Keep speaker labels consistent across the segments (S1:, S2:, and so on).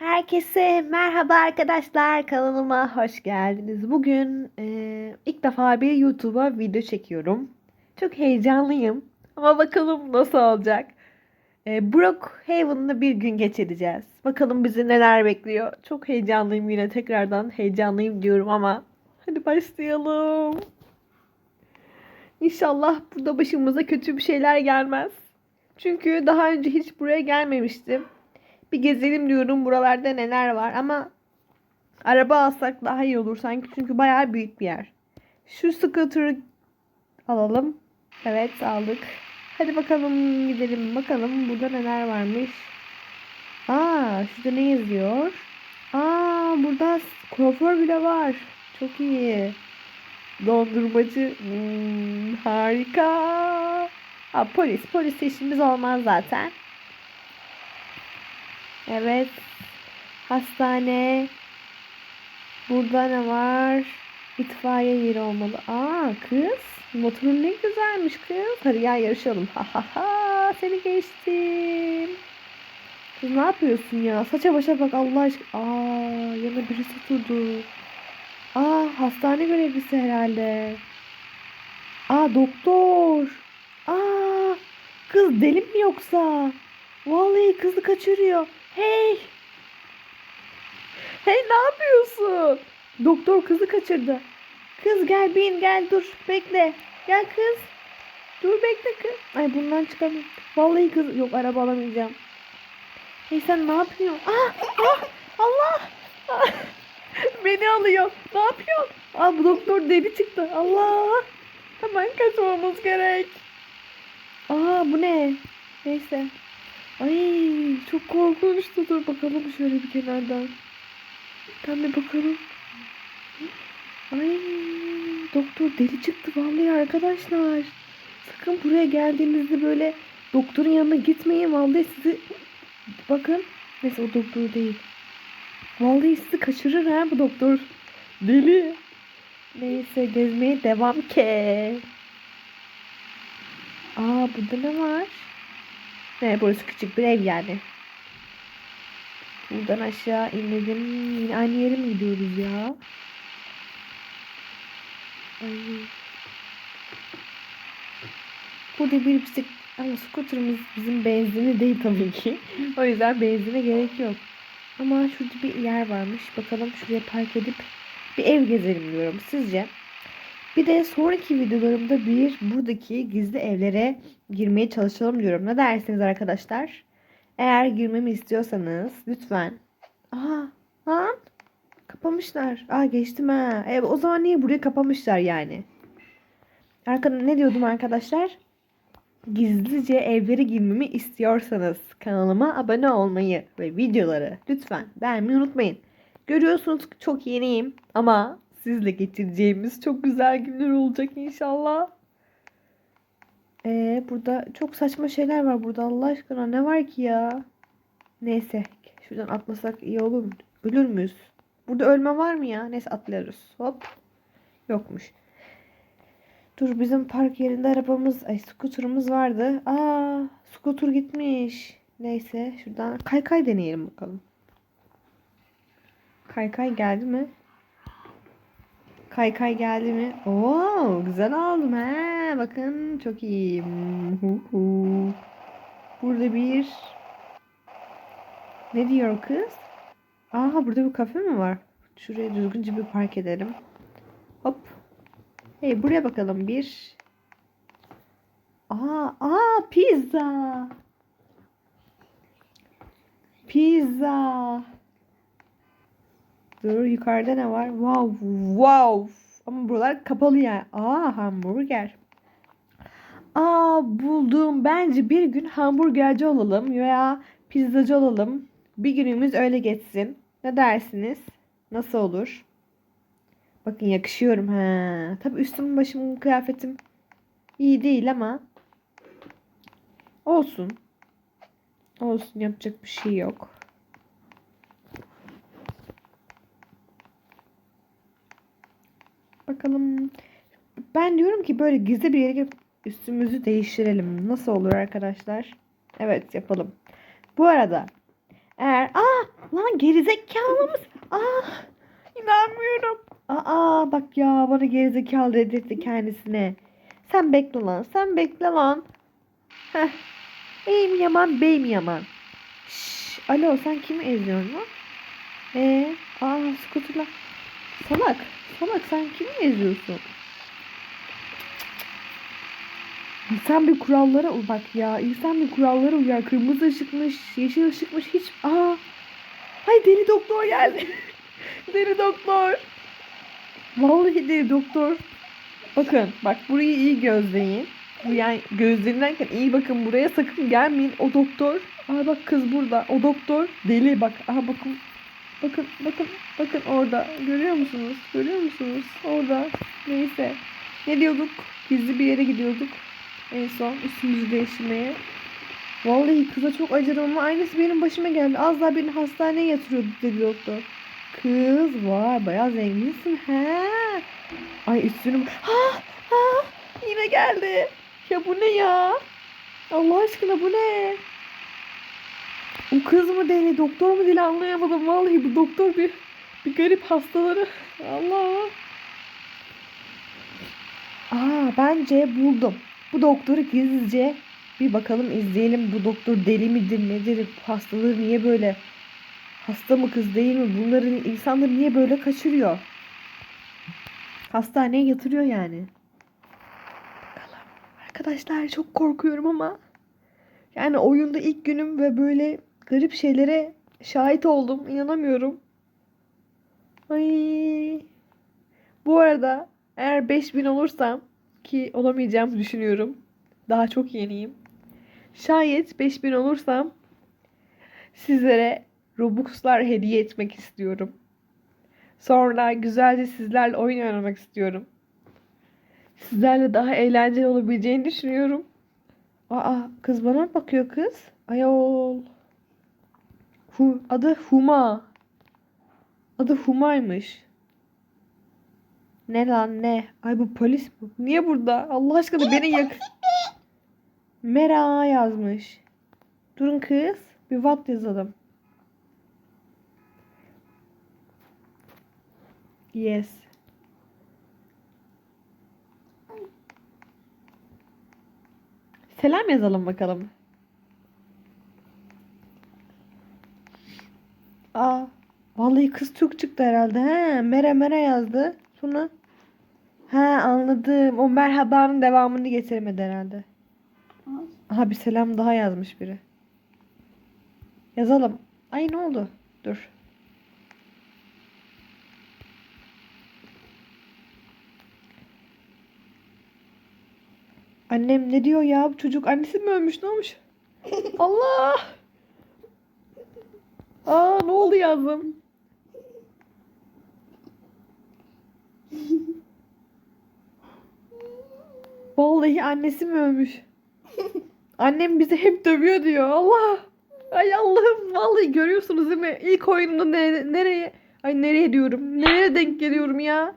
S1: Herkese merhaba arkadaşlar kanalıma hoş geldiniz. Bugün e, ilk defa bir YouTube'a video çekiyorum. Çok heyecanlıyım ama bakalım nasıl olacak. E, Brookhaven'da bir gün geçireceğiz. Bakalım bizi neler bekliyor. Çok heyecanlıyım yine tekrardan heyecanlıyım diyorum ama hadi başlayalım. İnşallah burada başımıza kötü bir şeyler gelmez. Çünkü daha önce hiç buraya gelmemiştim. Bir gezelim diyorum buralarda neler var ama araba alsak daha iyi olur sanki çünkü bayağı büyük bir yer. Şu scooter'ı alalım. Evet aldık. Hadi bakalım gidelim bakalım burada neler varmış. Aa şurada ne yazıyor? Aa burada kuaför bile var. Çok iyi. Dondurmacı. Hmm, harika. Ha, polis. Polis işimiz olmaz zaten. Evet. Hastane. Burada ne var? İtfaiye yeri olmalı. Aa kız. Motorun ne güzelmiş kız. Hadi ya yarışalım. Ha ha ha. Seni geçtim. Kız ne yapıyorsun ya? Saça başa bak Allah aşkına. Aa yana birisi durdu. Aa hastane görevlisi herhalde. Aa doktor. Aa kız deli mi yoksa? Vallahi kızı kaçırıyor. Hey. Hey ne yapıyorsun? Doktor kızı kaçırdı. Kız gel bin gel dur bekle. Gel kız. Dur bekle kız. Ay bundan çıkamıyorum. Vallahi kız yok araba alamayacağım. Hey sen ne yapıyorsun? Ah, ah Allah. Ah, Beni alıyor. Ne yapıyorsun? Aa bu doktor deli çıktı. Allah. Hemen kaçmamız gerek. Aa bu ne? Neyse. Ay çok korkunçtu. Dur bakalım şöyle bir kenardan. Tam bir bakalım. Ay doktor deli çıktı vallahi arkadaşlar. Sakın buraya geldiğinizde böyle doktorun yanına gitmeyin. Vallahi sizi bakın. Neyse o doktor değil. Vallahi sizi kaçırır ha bu doktor. Deli. Neyse gezmeye devam ke. Aa burada ne var? Ne burası küçük bir ev yani. Buradan aşağı inmedim. Yine aynı yere mi gidiyoruz ya? Ay. Burada bir bisiklet ama skuterımız bizim benzini değil tabii ki. o yüzden benzine gerek yok. Ama şurada bir yer varmış. Bakalım şuraya park edip bir ev gezelim diyorum. Sizce? Bir de sonraki videolarımda bir buradaki gizli evlere girmeye çalışalım diyorum. Ne dersiniz arkadaşlar? Eğer girmemi istiyorsanız lütfen. Aa, lan kapamışlar. Aa geçtim ha. E, o zaman niye burayı kapamışlar yani? Arkada ne diyordum arkadaşlar? Gizlice evlere girmemi istiyorsanız kanalıma abone olmayı ve videoları lütfen beğenmeyi unutmayın. Görüyorsunuz çok yeniyim ama sizle geçireceğimiz çok güzel günler olacak inşallah. Ee, burada çok saçma şeyler var burada Allah aşkına ne var ki ya? Neyse şuradan atlasak iyi olur mu? Ölür müyüz? Burada ölme var mı ya? Neyse atlıyoruz. Hop. Yokmuş. Dur bizim park yerinde arabamız, ay skuterımız vardı. Aa, skuter gitmiş. Neyse şuradan kaykay deneyelim bakalım. Kaykay geldi mi? Kaykay geldi mi? Oo, güzel aldım he. Bakın çok iyi. Burada bir ne diyor kız? Aha burada bir kafe mi var? Şuraya düzgünce bir park edelim. Hop. Hey buraya bakalım bir. Aa, aa pizza. Pizza. Dur yukarıda ne var? Wow, wow. Ama buralar kapalı yani. Aa hamburger. Aa buldum. Bence bir gün hamburgerci olalım veya pizzacı olalım. Bir günümüz öyle geçsin. Ne dersiniz? Nasıl olur? Bakın yakışıyorum ha. Tabi üstüm başım kıyafetim iyi değil ama olsun. Olsun yapacak bir şey yok. Bakalım. Ben diyorum ki böyle gizli bir yere girip üstümüzü değiştirelim. Nasıl olur arkadaşlar? Evet yapalım. Bu arada eğer aa lan gerizekalı mısın? Ah inanmıyorum. Aa bak ya bana gerizekalı dedirtti kendisine. Sen bekle lan sen bekle lan. Heh. Ey mi yaman bey mi yaman? Şşş, alo sen kimi eziyorsun lan? Ee, aa skuterla. Salak salak sen kimi eziyorsun? İnsan bir kurallara bak ya. İnsan bir kurallara uyar. Kırmızı ışıkmış, yeşil ışıkmış hiç. Aa. Hay deli doktor geldi. deli doktor. Vallahi deli doktor. Bakın bak burayı iyi gözleyin. Bu yani gözleyin derken iyi bakın buraya sakın gelmeyin. O doktor. Aa bak kız burada. O doktor deli bak. Aha bakın. Bakın bakın bakın orada. Görüyor musunuz? Görüyor musunuz? Orada. Neyse. Ne diyorduk? Gizli bir yere gidiyorduk. En son üstümüzü değiştirmeye. Vallahi kıza çok acıdım ama aynısı benim başıma geldi. Az daha beni hastaneye yatırıyordu dedi doktor. Kız vay bayağı zenginsin he. Ay üstünüm. Ha ha yine geldi. Ya bu ne ya? Allah aşkına bu ne? O kız mı deli doktor mu deli anlayamadım. Vallahi bu doktor bir bir garip hastaları. Allah. Aa bence buldum. Bu doktoru gizlice bir bakalım izleyelim. Bu doktor deli midir nedir? Bu hastaları niye böyle? Hasta mı kız değil mi? Bunların insanları niye böyle kaçırıyor? Hastaneye yatırıyor yani. Bakalım. Arkadaşlar çok korkuyorum ama. Yani oyunda ilk günüm ve böyle garip şeylere şahit oldum. İnanamıyorum. Ay. Bu arada eğer 5000 olursam ki olamayacağımı düşünüyorum. Daha çok yeniyim. Şayet 5000 olursam sizlere Robux'lar hediye etmek istiyorum. Sonra güzelce sizlerle oyun oynamak istiyorum. Sizlerle daha eğlenceli olabileceğini düşünüyorum. Aa kız bana bakıyor kız? Ayol. Hu, adı Huma. Adı Huma'ymış. Ne lan ne? Ay bu polis bu. Niye burada? Allah aşkına beni yak. Mera yazmış. Durun kız. Bir what yazalım. Yes. Selam yazalım bakalım. Aa, vallahi kız çok çıktı herhalde. He, mere mere yazdı. Sonra He anladım. O merhabanın devamını getirmedi herhalde. Aha bir selam daha yazmış biri. Yazalım. Ay ne oldu? Dur. Annem ne diyor ya? Bu çocuk annesi mi ölmüş? Ne olmuş? Allah! Aa ne oldu yazdım? Vallahi annesi mi ölmüş? Annem bizi hep dövüyor diyor. Allah! Ay Allah'ım vallahi görüyorsunuz değil mi? İlk oyunumda ne, nereye ay nereye diyorum? Nereye denk geliyorum ya?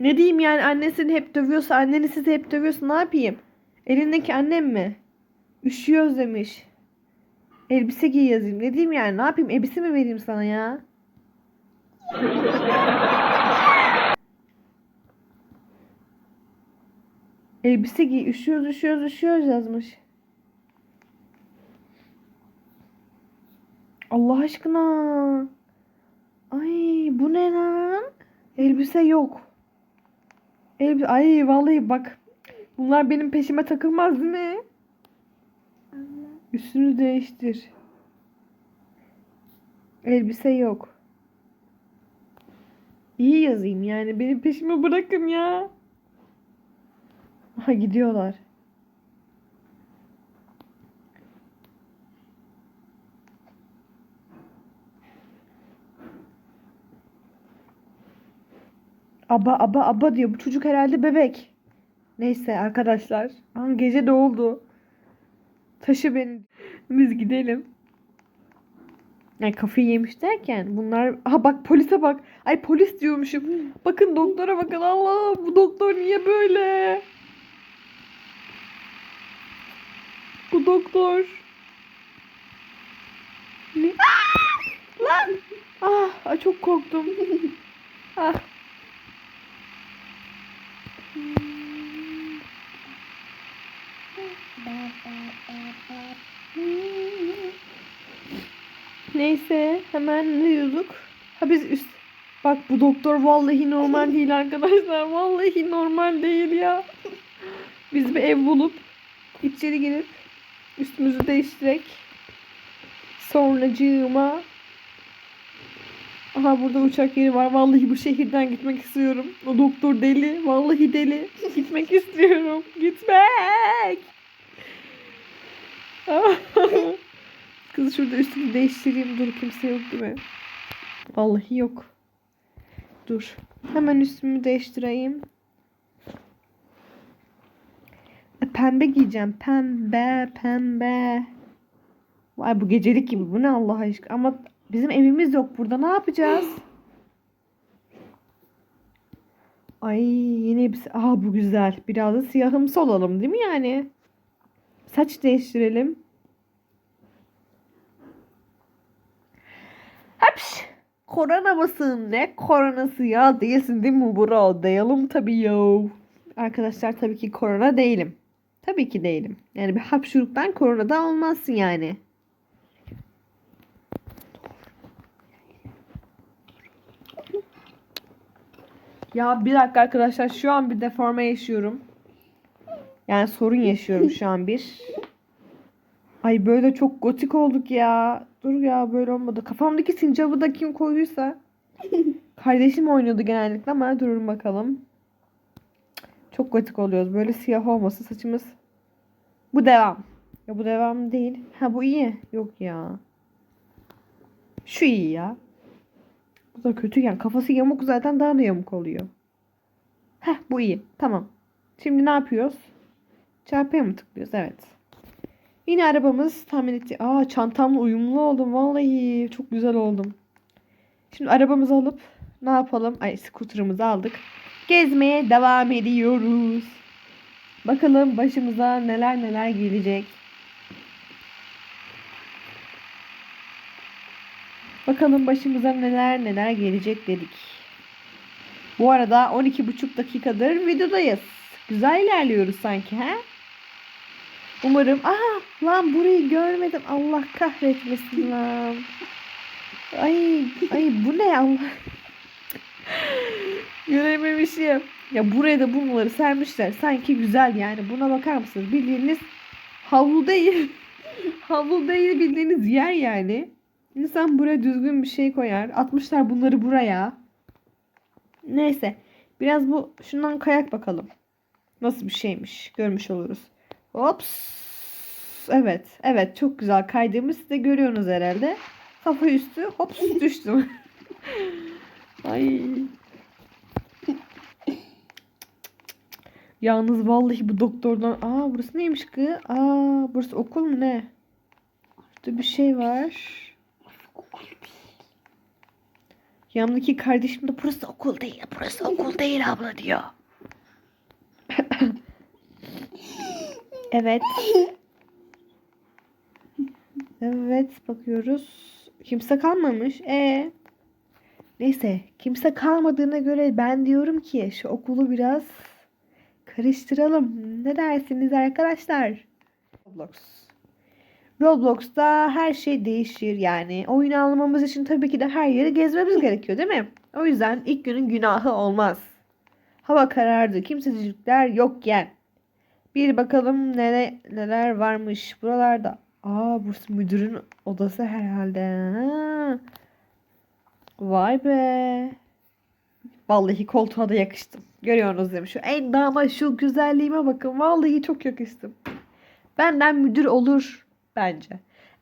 S1: Ne diyeyim yani annesini hep dövüyorsa, anneni sizi hep dövüyorsa ne yapayım? Elindeki annem mi? Üşüyoruz demiş. Elbise giy yazayım. Ne diyeyim yani? Ne yapayım? Elbise mi vereyim sana ya? Elbise giy. Üşüyoruz, üşüyoruz, üşüyoruz yazmış. Allah aşkına. Ay bu ne lan? Elbise yok. Elbise ay vallahi bak. Bunlar benim peşime takılmaz değil mi? Üstünü değiştir. Elbise yok. İyi yazayım yani. Benim peşime bırakın ya. Aha gidiyorlar. Aba aba aba diyor. Bu çocuk herhalde bebek. Neyse arkadaşlar. Gece de. Taşı beni. Biz gidelim. Yani kafayı yemiş derken bunlar... Aha bak polise bak. Ay polis diyormuşum. Bakın doktora bakın. Allah bu doktor niye böyle? Bu doktor. Ne? Aa! Ay çok korktum. ah. Neyse hemen ne? Ha biz üst... Bak bu doktor vallahi normal değil arkadaşlar. Vallahi normal değil ya. Biz bir ev bulup içeri girip üstümüzü değiştirerek sonracığıma Aha burada uçak yeri var. Vallahi bu şehirden gitmek istiyorum. O doktor deli. Vallahi deli. Gitmek istiyorum. Gitmek. Kız şurada üstümü değiştireyim. Dur kimse yok değil mi? Vallahi yok. Dur. Hemen üstümü değiştireyim. E, Pembe giyeceğim. Pembe, pembe. Vay bu gecelik gibi. Bu ne Allah aşkına. Ama bizim evimiz yok burada. Ne yapacağız? Ay yine bir... Aa bu güzel. Biraz da siyahımsı olalım değil mi yani? Saç değiştirelim. Hapş! Korona mısın? Ne koronası ya? Değilsin değil mi bro? Dayalım tabii yo. Arkadaşlar tabii ki korona değilim. Tabii ki değilim. Yani bir hapşuruktan korona da olmazsın yani. Ya bir dakika arkadaşlar şu an bir deforme yaşıyorum. Yani sorun yaşıyorum şu an bir. Ay böyle çok gotik olduk ya. Dur ya böyle olmadı. Kafamdaki sincabı da kim koyduysa. Kardeşim oynuyordu genellikle ama durun bakalım. Çok gotik oluyoruz. Böyle siyah olması saçımız. Bu devam. Ya bu devam değil. Ha bu iyi. Yok ya. Şu iyi ya. Bu da kötü yani. Kafası yamuk zaten daha da yamuk oluyor. Heh bu iyi. Tamam. Şimdi ne yapıyoruz? Çarpıya mı tıklıyoruz? Evet. Yine arabamız tahmin etti. Aa çantamla uyumlu oldum. Vallahi çok güzel oldum. Şimdi arabamızı alıp ne yapalım? Ay skuterımızı aldık. Gezmeye devam ediyoruz. Bakalım başımıza neler neler gelecek. Bakalım başımıza neler neler gelecek dedik. Bu arada 12,5 dakikadır videodayız. Güzel ilerliyoruz sanki ha? Umarım. Aa lan burayı görmedim. Allah kahretmesin lan. Ay ay bu ne Allah. Görememişim. Ya buraya da bunları sermişler. Sanki güzel yani. Buna bakar mısınız? Bildiğiniz havlu değil. havlu değil bildiğiniz yer yani. İnsan buraya düzgün bir şey koyar. Atmışlar bunları buraya. Neyse. Biraz bu şundan kayak bakalım. Nasıl bir şeymiş. Görmüş oluruz. Hops. Evet. Evet. Çok güzel kaydığımı siz de görüyorsunuz herhalde. Kafa üstü. Hops düştüm. Ay. Yalnız vallahi bu doktordan... Aa burası neymiş ki? Aa burası okul mu ne? Burada bir şey var. Yanımdaki kardeşim de burası okul değil. Burası okul değil abla diyor. Evet. Evet bakıyoruz. Kimse kalmamış. E Neyse kimse kalmadığına göre ben diyorum ki şu okulu biraz karıştıralım. Ne dersiniz arkadaşlar? Roblox. Roblox'ta her şey değişir yani. Oyun almamız için tabii ki de her yeri gezmemiz gerekiyor değil mi? O yüzden ilk günün günahı olmaz. Hava karardı. Kimsecikler yokken. Bir bakalım neler, neler varmış buralarda. Aa burası müdürün odası herhalde. Ha. Vay be. Vallahi koltuğa da yakıştım. Görüyorsunuz mi? Şu en dama şu güzelliğime bakın. Vallahi çok yakıştım. Benden müdür olur bence.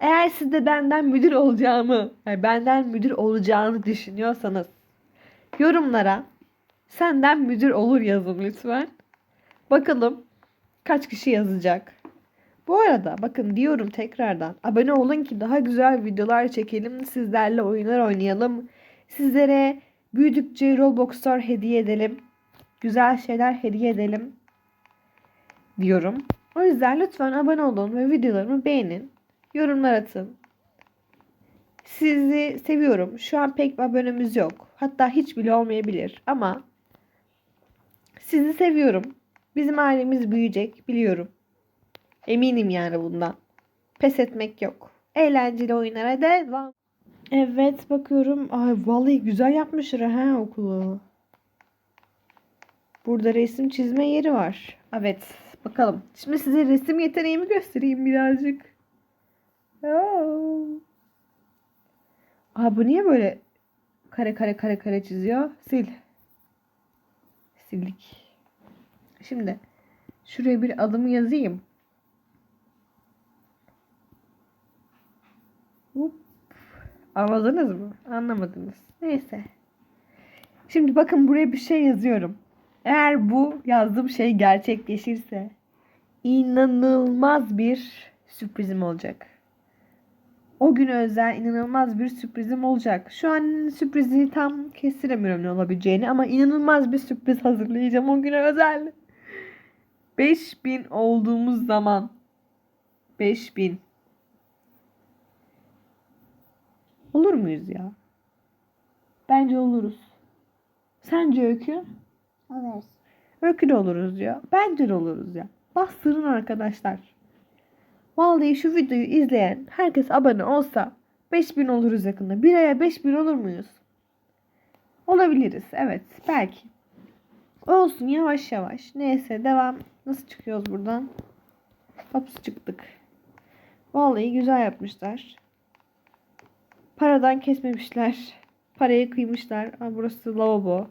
S1: Eğer siz de benden müdür olacağımı, yani benden müdür olacağını düşünüyorsanız yorumlara senden müdür olur yazın lütfen. Bakalım kaç kişi yazacak. Bu arada bakın diyorum tekrardan abone olun ki daha güzel videolar çekelim. Sizlerle oyunlar oynayalım. Sizlere büyüdükçe Roblox'lar hediye edelim. Güzel şeyler hediye edelim diyorum. O yüzden lütfen abone olun ve videolarımı beğenin. Yorumlar atın. Sizi seviyorum. Şu an pek bir abonemiz yok. Hatta hiç bile olmayabilir ama sizi seviyorum. Bizim ailemiz büyüyecek biliyorum. Eminim yani bundan. Pes etmek yok. Eğlenceli oyunlara devam. Evet bakıyorum. Ay vallahi güzel yapmışlar ha okulu. Burada resim çizme yeri var. Evet bakalım. Şimdi size resim yeteneğimi göstereyim birazcık. Aa bu niye böyle kare kare kare kare çiziyor? Sil. Sildik. Şimdi şuraya bir adımı yazayım. Hop. Anladınız mı? Anlamadınız. Neyse. Şimdi bakın buraya bir şey yazıyorum. Eğer bu yazdığım şey gerçekleşirse inanılmaz bir sürprizim olacak. O gün özel inanılmaz bir sürprizim olacak. Şu an sürprizi tam kestiremiyorum ne olabileceğini ama inanılmaz bir sürpriz hazırlayacağım o güne özel. 5000 olduğumuz zaman 5000 Olur muyuz ya? Bence oluruz. Sence Öykü?
S2: Oluruz.
S1: Öykü de oluruz ya. Bence de oluruz ya. Bastırın arkadaşlar. Vallahi şu videoyu izleyen herkes abone olsa 5000 oluruz yakında. Bir aya 5000 olur muyuz? Olabiliriz. Evet. Belki. Olsun yavaş yavaş. Neyse devam. Nasıl çıkıyoruz buradan? Hops çıktık. Vallahi güzel yapmışlar. Paradan kesmemişler. Parayı kıymışlar. Aa, burası lavabo.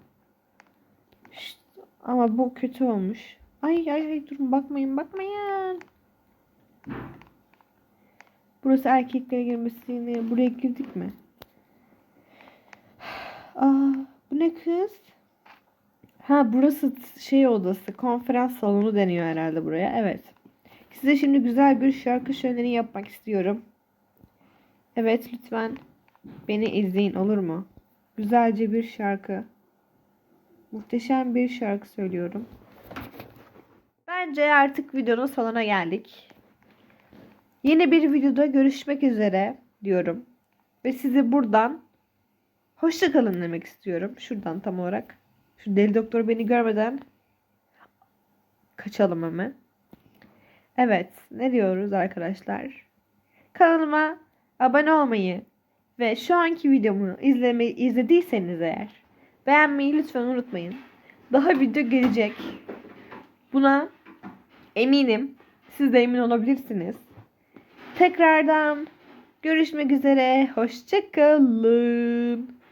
S1: Şşt, ama bu kötü olmuş. Ay ay ay durun bakmayın bakmayın. Burası erkeklere girmesine buraya girdik mi? Aa bu ne kız? Ha burası şey odası konferans salonu deniyor herhalde buraya. Evet. Size şimdi güzel bir şarkı şöleni yapmak istiyorum. Evet lütfen beni izleyin olur mu? Güzelce bir şarkı. Muhteşem bir şarkı söylüyorum. Bence artık videonun sonuna geldik. Yeni bir videoda görüşmek üzere diyorum. Ve sizi buradan hoşça kalın demek istiyorum. Şuradan tam olarak. Şu deli doktor beni görmeden kaçalım hemen. Evet, ne diyoruz arkadaşlar? Kanalıma abone olmayı ve şu anki videomu izlemeyi izlediyseniz eğer beğenmeyi lütfen unutmayın. Daha video gelecek. Buna eminim. Siz de emin olabilirsiniz. Tekrardan görüşmek üzere. Hoşçakalın.